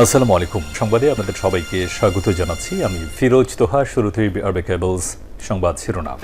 আসসালামু আলাইকুম। সংবাদে আপনাদের সবাইকে স্বাগত জানাচ্ছি। আমি ফিরোজ তোহা শুরুতেই আরবে কেবলস সংবাদ শিরোনাম।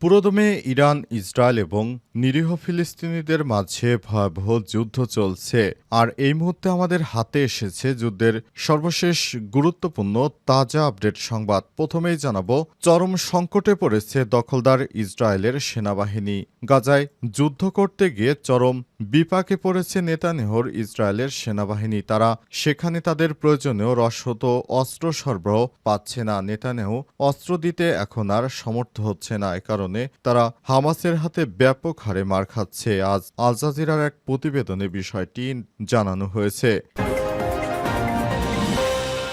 পুরোদমে ইরান, ইসরায়েল এবং নিরীহ ফিলিস্তিনিদের মাঝে ভয়াবহ যুদ্ধ চলছে। আর এই মুহূর্তে আমাদের হাতে এসেছে যুদ্ধের সর্বশেষ গুরুত্বপূর্ণ, তাজা আপডেট সংবাদ। প্রথমেই জানাব, চরম সংকটে পড়েছে দখলদার ইসরায়েলের সেনাবাহিনী। গাজায় যুদ্ধ করতে গিয়ে চরম বিপাকে পড়েছে নেতানেহর ইসরায়েলের সেনাবাহিনী। তারা সেখানে তাদের প্রয়োজনেও রসত অস্ত্র সরবরাহ পাচ্ছে না। নেতানেহ অস্ত্র দিতে এখন আর সমর্থ হচ্ছে না। এ কারণে তারা হামাসের হাতে ব্যাপক হারে মার খাচ্ছে। আজ আল জাজিরার এক প্রতিবেদনে বিষয়টি জানানো হয়েছে।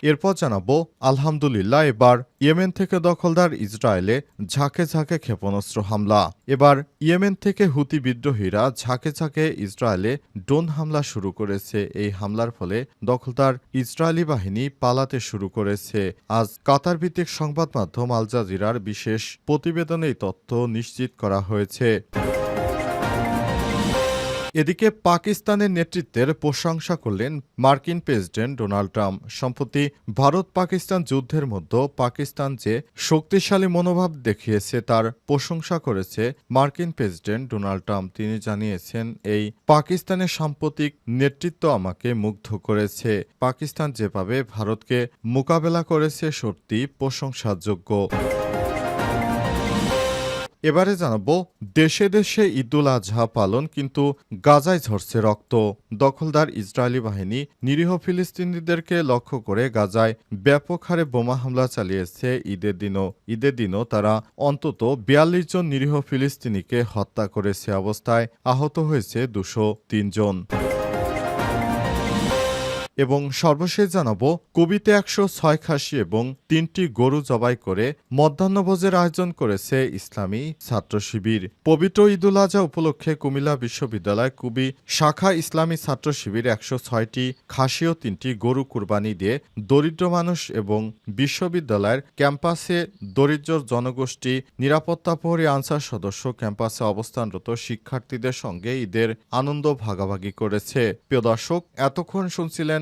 এরপর জানাব, আলহামদুলিল্লাহ, এবার ইয়েমেন থেকে দখলদার ইসরায়েলে ঝাঁকে ঝাঁকে ক্ষেপণাস্ত্র হামলা। এবার ইয়েমেন থেকে হুতি বিদ্রোহীরা ঝাঁকে ঝাঁকে ইসরায়েলে ড্রোন হামলা শুরু করেছে। এই হামলার ফলে দখলদার ইসরায়েলি বাহিনী পালাতে শুরু করেছে। আজ কাতার ভিত্তিক সংবাদ মাধ্যম আল জাজিরার বিশেষ প্রতিবেদনে তথ্য নিশ্চিত করা হয়েছে। এদিকে পাকিস্তানের নেতৃত্বের প্রশংসা করলেন মার্কিন প্রেসিডেন্ট ডোনাল্ড ট্রাম্প। সম্প্রতি ভারত পাকিস্তান যুদ্ধের মধ্যে পাকিস্তান যে শক্তিশালী মনোভাব দেখিয়েছে, তার প্রশংসা করেছে মার্কিন প্রেসিডেন্ট ডোনাল্ড ট্রাম্প। তিনি জানিয়েছেন, এই পাকিস্তানের সাম্প্রতিক নেতৃত্ব আমাকে মুগ্ধ করেছে। পাকিস্তান যেভাবে ভারতকে মোকাবেলা করেছে সত্যি প্রশংসাযোগ্য। এবারে জানাব, দেশে দেশে ঈদুল আজহা পালন কিন্তু গাজায় ঝরছে রক্ত। দখলদার ইসরায়েলি বাহিনী নিরীহ ফিলিস্তিনিদেরকে লক্ষ্য করে গাজায় ব্যাপক হারে বোমা হামলা চালিয়েছে ঈদের দিনও। ঈদের দিনও তারা অন্তত বিয়াল্লিশ জন নিরীহ ফিলিস্তিনিকে হত্যা করেছে অবস্থায় আহত হয়েছে দুশো জন। এবং সর্বশেষ জানাব, কবিতে একশো ছয় খাসি এবং তিনটি গরু জবাই করে মধ্যাহ্নভোজের আয়োজন করেছে ইসলামী ছাত্র শিবির পবিত্র ঈদুল আজহা উপলক্ষে কুমিল্লা বিশ্ববিদ্যালয় কুবি শাখা ইসলামী ছাত্র শিবির একশো ছয়টি খাসি ও তিনটি গরু কুরবানি দিয়ে দরিদ্র মানুষ এবং বিশ্ববিদ্যালয়ের ক্যাম্পাসে দরিদ্র জনগোষ্ঠী, নিরাপত্তা প্রহরী আনসার সদস্য ক্যাম্পাসে অবস্থানরত শিক্ষার্থীদের সঙ্গে ঈদের আনন্দ ভাগাভাগি করেছে। প্রিয় দর্শক, এতক্ষণ শুনছিলেন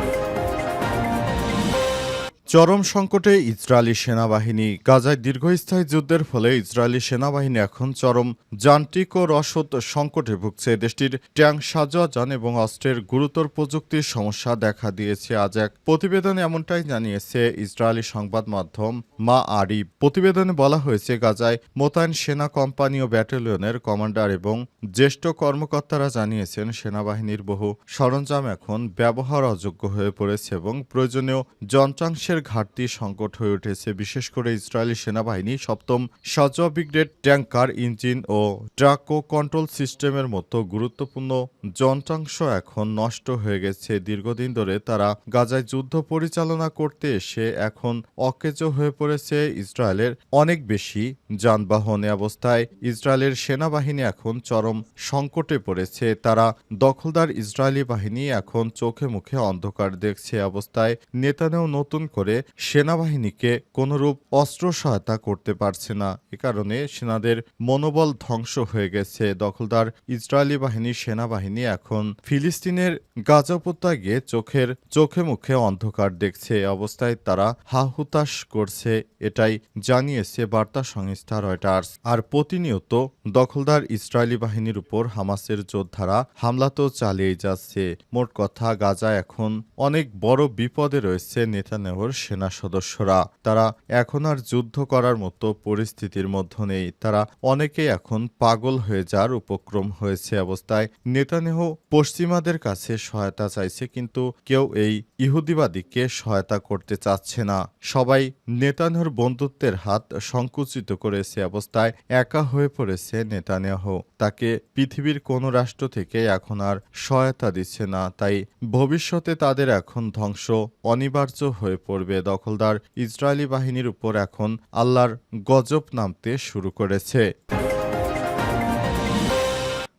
চরম সংকটে ইসরায়েলি সেনাবাহিনী গাজায় দীর্ঘস্থায়ী যুদ্ধের ফলে ইসরায়েলি সেনাবাহিনী এখন চরম যান্ত্রিক ও রসদ সংকটে ভুগছে। দেশটির ট্যাং সাজোয়াজান এবং অস্ত্রের গুরুতর প্রযুক্তির সমস্যা দেখা দিয়েছে। আজ এক প্রতিবেদনে এমনটাই জানিয়েছে ইসরায়েলি সংবাদ মাধ্যম মা আরি প্রতিবেদনে বলা হয়েছে, গাজায় মোতায়েন সেনা কোম্পানি ও ব্যাটালিয়নের কমান্ডার এবং জ্যেষ্ঠ কর্মকর্তারা জানিয়েছেন, সেনাবাহিনীর বহু সরঞ্জাম এখন ব্যবহার অযোগ্য হয়ে পড়েছে এবং প্রয়োজনীয় যন্ত্রাংশের ঘাটতি সংকট হয়ে উঠেছে। বিশেষ করে ইসরায়েলি সেনাবাহিনী সপ্তম সাজোয়া ব্রিগেড ট্যাঙ্কার, ইঞ্জিন ও ট্রাক ও কন্ট্রোল সিস্টেমের মতো গুরুত্বপূর্ণ যন্ত্রাংশ এখন নষ্ট হয়ে গেছে। দীর্ঘদিন ধরে তারা গাজায় যুদ্ধ পরিচালনা করতে এসে এখন অকেজ হয়ে পড়েছে ইসরায়েলের অনেক বেশি যানবাহন। অবস্থায় ইসরায়েলের সেনাবাহিনী এখন চরম সংকটে পড়েছে। তারা দখলদার ইসরায়েলি বাহিনী এখন চোখে মুখে অন্ধকার দেখছে। অবস্থায় নেতানেও নতুন করে সেনাবাহিনীকে কোনরূপ অস্ত্র সহায়তা করতে পারছে না। এ কারণে সেনাদের মনোবল ধ্বংস হয়ে গেছে। দখলদার ইসরায়েলি বাহিনী সেনাবাহিনী এখন ফিলিস্তিনের গাজা গিয়ে চোখের, চোখে মুখে অন্ধকার দেখছে। অবস্থায় তারা হাহুতাশ করছে, এটাই জানিয়েছে বার্তা সংস্থা রয়টার্স। আর প্রতিনিয়ত দখলদার ইসরায়েলি বাহিনীর উপর হামাসের যোদ্ধারা হামলা তো চালিয়ে যাচ্ছে। মোট কথা গাজা এখন অনেক বড় বিপদে রয়েছে নেতানেহর সেনা সদস্যরা। তারা এখন আর যুদ্ধ করার মতো পরিস্থিতির মধ্যে নেই। তারা অনেকেই এখন পাগল হয়ে যাওয়ার উপক্রম হয়েছে অবস্থায়। নেতানেহ পশ্চিমাদের কাছে সহায়তা চাইছে, কিন্তু কেউ এই ইহুদিবাদীকে সহায়তা করতে চাচ্ছে না। সবাই নেতানেহর বন্ধুত্বের হাত সংকুচিত করেছে অবস্থায়, একা হয়ে পড়েছে নেতানেহ তাকে পৃথিবীর কোনো রাষ্ট্র থেকে এখন আর সহায়তা দিচ্ছে না, তাই ভবিষ্যতে তাদের এখন ধ্বংস অনিবার্য হয়ে পড়েছে পূর্বে দখলদার ইসরায়েলি বাহিনীর উপর এখন আল্লাহর গজব নামতে শুরু করেছে।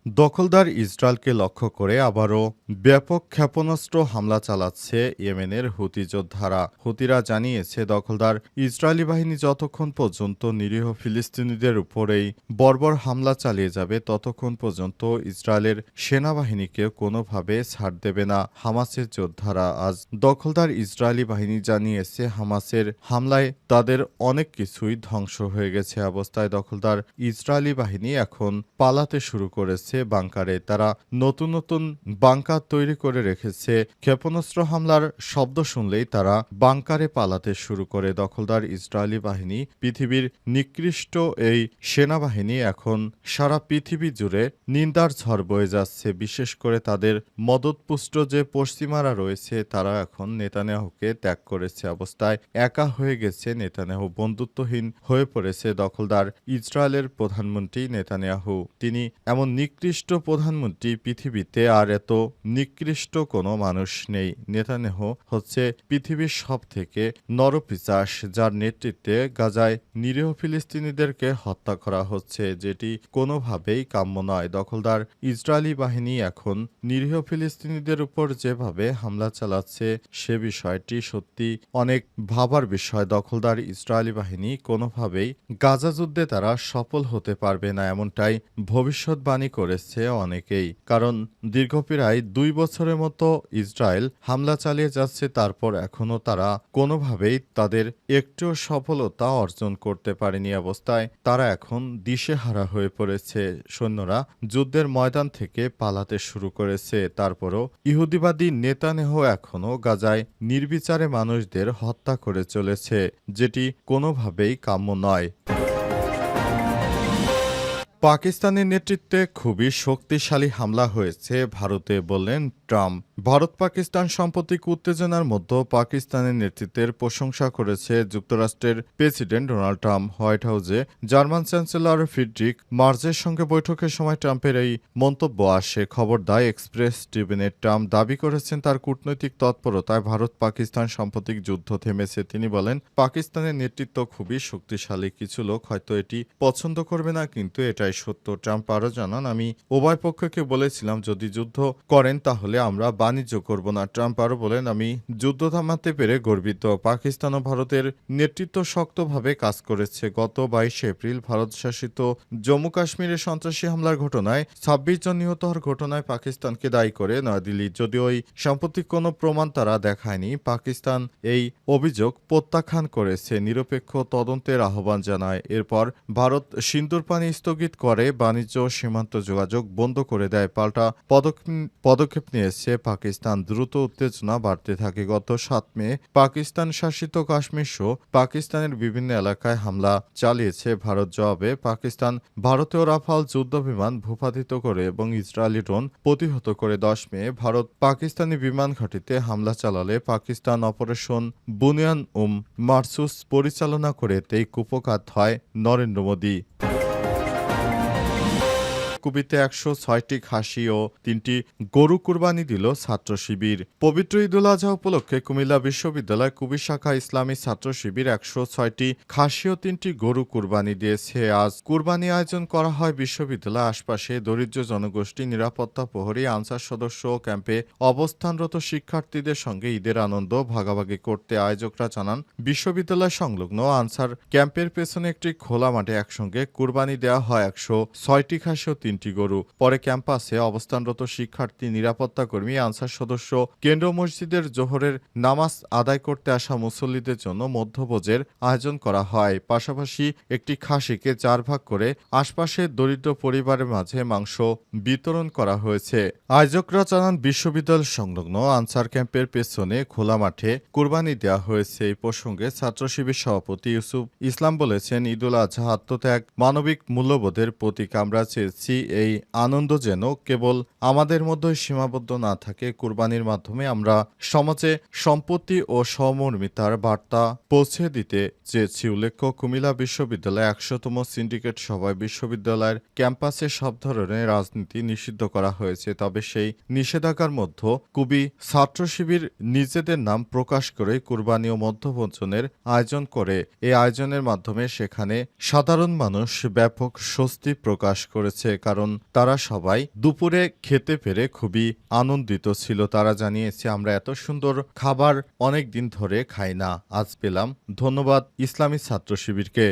দখলদার ইসরায়েলকে লক্ষ্য করে আবারও ব্যাপক ক্ষেপণাস্ত্র হামলা চালাচ্ছে ইয়েমেনের হুতি যোদ্ধারা। হুতিরা জানিয়েছে, দখলদার ইসরায়েলি বাহিনী যতক্ষণ পর্যন্ত নিরীহ ফিলিস্তিনিদের উপরেই বর্বর হামলা চালিয়ে যাবে, ততক্ষণ পর্যন্ত ইসরায়েলের সেনাবাহিনীকে কোনোভাবে ছাড় দেবে না। হামাসের যোদ্ধারা আজ দখলদার ইসরায়েলি বাহিনী জানিয়েছে, হামাসের হামলায় তাদের অনেক কিছুই ধ্বংস হয়ে গেছে অবস্থায়। দখলদার ইসরায়েলি বাহিনী এখন পালাতে শুরু করেছে। বাংকারে। তারা নতুন নতুন বাংকার তৈরি করে রেখেছে। ক্ষেপণাস্ত্র হামলার শব্দ শুনলেই তারা বাংকারে পালাতে শুরু করে। দখলদার ইসরায়েলি বাহিনী পৃথিবীর নিকৃষ্ট এই সেনাবাহিনী এখন সারা পৃথিবী জুড়ে নিন্দার ঝড় বয়ে যাচ্ছে। বিশেষ করে তাদের মদতপুষ্ট যে পশ্চিমারা রয়েছে, তারা এখন নেতানিয়াহুকে ত্যাগ করেছে অবস্থায়। একা হয়ে গেছে নেতানিয়াহু। বন্ধুত্বহীন হয়ে পড়েছে দখলদার ইসরায়েলের প্রধানমন্ত্রী নেতানিয়াহু। তিনি এমন নিকৃষ্ট প্রধানমন্ত্রী পৃথিবীতে আর এত নিকৃষ্ট কোনো মানুষ নেই। নেতানেহ হচ্ছে পৃথিবীর সব থেকে নরপিচাস, যার নেতৃত্বে গাজায় নিরীহ ফিলিস্তিনিদেরকে হত্যা করা হচ্ছে, যেটি কোনোভাবেই কাম্য নয়। দখলদার ইসরায়েলি বাহিনী এখন নিরীহ ফিলিস্তিনিদের উপর যেভাবে হামলা চালাচ্ছে, সে বিষয়টি সত্যি অনেক ভাবার বিষয়। দখলদার ইসরায়েলি বাহিনী কোনোভাবেই গাজা যুদ্ধে তারা সফল হতে পারবে না, এমনটাই ভবিষ্যৎবাণী করেছে অনেকেই। কারণ দীর্ঘ প্রায় দুই বছরের মতো ইসরায়েল হামলা চালিয়ে যাচ্ছে, তারপর এখনও তারা কোনোভাবেই তাদের একটু সফলতা অর্জন করতে পারেনি অবস্থায়। তারা এখন দিশেহারা হয়ে পড়েছে। সৈন্যরা যুদ্ধের ময়দান থেকে পালাতে শুরু করেছে। তারপরও ইহুদিবাদী নেতানেহ এখনও গাজায় নির্বিচারে মানুষদের হত্যা করে চলেছে, যেটি কোনোভাবেই কাম্য নয়। পাকিস্তানের নেতৃত্বে খুবই শক্তিশালী হামলা হয়েছে ভারতে বললেন ট্রাম্প। ভারত পাকিস্তান সাম্প্রতিক উত্তেজনার মধ্যে পাকিস্তানের নেতৃত্বের প্রশংসা করেছে যুক্তরাষ্ট্রের প্রেসিডেন্ট ডোনাল্ড ট্রাম্প হোয়াইট হাউসে। জার্মান চ্যান্সেলর ফিডরিক মার্জের সঙ্গে বৈঠকের সময় ট্রাম্পের এই মন্তব্য আসে। খবর দায় এক্সপ্রেস ট্রিবিউনে। ট্রাম্প দাবি করেছেন তার কূটনৈতিক তৎপরতায় ভারত পাকিস্তান সাম্প্রতিক যুদ্ধ থেমেছে। তিনি বলেন, পাকিস্তানের নেতৃত্ব খুবই শক্তিশালী। কিছু লোক হয়তো এটি পছন্দ করবে না, কিন্তু এটাই সত্য। ট্রাম্প আরও জানান, আমি উভয় পক্ষকে বলেছিলাম, যদি যুদ্ধ করেন তাহলে আমরা বাণিজ্য করব না, ট্রাম্প আরও বলেন, আমি যুদ্ধ থামাতে পেরে গর্বিত। পাকিস্তান ও ভারতের নেতৃত্ব শক্তভাবে কাজ করেছে। গত বাইশে এপ্রিল ভারত শাসিত জম্মু কাশ্মীরে সন্ত্রাসী হামলার ঘটনায় ছাব্বিশ জন নিহত হওয়ার ঘটনায় পাকিস্তানকে দায়ী করে নয়াদিল্লি। যদিও ওই সাম্প্রতিক কোনো প্রমাণ তারা দেখায়নি, পাকিস্তান এই অভিযোগ প্রত্যাখ্যান করেছে, নিরপেক্ষ তদন্তের আহ্বান জানায়। এরপর ভারত সিন্দুর পানি স্থগিত করে, বাণিজ্য সীমান্ত যোগাযোগ বন্ধ করে দেয়। পাল্টা পদক- পদক্ষেপ নিয়েছে পাকিস্তান দ্রুত উত্তেজনা বাড়তে থাকে। গত সাত মে পাকিস্তান শাসিত কাশ্মীর সহ পাকিস্তানের বিভিন্ন এলাকায় হামলা চালিয়েছে। ভারত জবাবে পাকিস্তান ভারতীয় রাফাল যুদ্ধ বিমান ভূপাতিত করে এবং ইসরায়েলি ড্রোন প্রতিহত করে। দশ মে ভারত পাকিস্তানি বিমান ঘাঁটিতে হামলা চালালে পাকিস্তান অপারেশন বুনিয়ান উম মার্সুস পরিচালনা করে। তেই কুপকাত হয় নরেন্দ্র মোদী। কুবিতে একশো ছয়টি খাসি ও তিনটি গরু কুরবানি দিল ছাত্র শিবির। পবিত্র ঈদুল আজহা উপলক্ষে কুমিল্লা বিশ্ববিদ্যালয় কুবি শাখা ইসলামী ছাত্র শিবির একশো ছয়টি খাসি ও তিনটি গরু কুরবানি দিয়েছে। আজ কুরবানি আয়োজন করা হয় বিশ্ববিদ্যালয় আশপাশে। দরিদ্র জনগোষ্ঠী, নিরাপত্তা প্রহরী, আনসার সদস্য ও ক্যাম্পে অবস্থানরত শিক্ষার্থীদের সঙ্গে ঈদের আনন্দ ভাগাভাগি করতে আয়োজকরা জানান, বিশ্ববিদ্যালয় সংলগ্ন আনসার ক্যাম্পের পেছনে একটি খোলা মাঠে একসঙ্গে কুরবানি দেওয়া হয়। একশো ছয়টি খাসি ও তিনটি গরু। পরে ক্যাম্পাসে অবস্থানরত শিক্ষার্থী, নিরাপত্তা কর্মী, আনসার সদস্য কেন্দ্র মসজিদের জোহরের নামাজ আদায় করতে আসা মুসল্লিদের জন্য মধ্যভোজের আয়োজন করা হয়। পাশাপাশি একটি খাসিকে চার ভাগ করে আশপাশের দরিদ্র পরিবারের মাঝে মাংস বিতরণ করা হয়েছে। আয়োজকরা জানান, বিশ্ববিদ্যালয় সংলগ্ন আনসার ক্যাম্পের পেছনে খোলা মাঠে কুরবানি দেওয়া হয়েছে। এই প্রসঙ্গে ছাত্র শিবির সভাপতি ইউসুফ ইসলাম বলেছেন, ঈদুল আজহা আত্মত্যাগ মানবিক মূল্যবোধের প্রতীক। আমরা চেয়েছি এই আনন্দ যেন কেবল আমাদের মধ্যে সীমাবদ্ধ না থাকে, কুরবানির মাধ্যমে আমরা সমাজে সম্পত্তি ও সমর্মিতার বার্তা পৌঁছে দিতে চেয়েছি। উল্লেখ্য, কুমিল্লা বিশ্ববিদ্যালয়ে একশোতম সিন্ডিকেট সভায় বিশ্ববিদ্যালয়ের ক্যাম্পাসে সব ধরনের রাজনীতি নিষিদ্ধ করা হয়েছে, তবে সেই নিষেধাজ্ঞার মধ্যে কুবি ছাত্র শিবির নিজেদের নাম প্রকাশ করে কুরবানি ও মধ্যভোজনের আয়োজন করে। এই আয়োজনের মাধ্যমে সেখানে সাধারণ মানুষ ব্যাপক স্বস্তি প্রকাশ করেছে। কারণ তারা সবাই দুপুরে খেতে পেরে খুবই আনন্দিত ছিল। তারা জানিয়েছে, আমরা এত সুন্দর খাবার অনেক দিন ধরে খাই না। আজ পেলাম। ধন্যবাদ ইসলামী ছাত্র শিবিরকে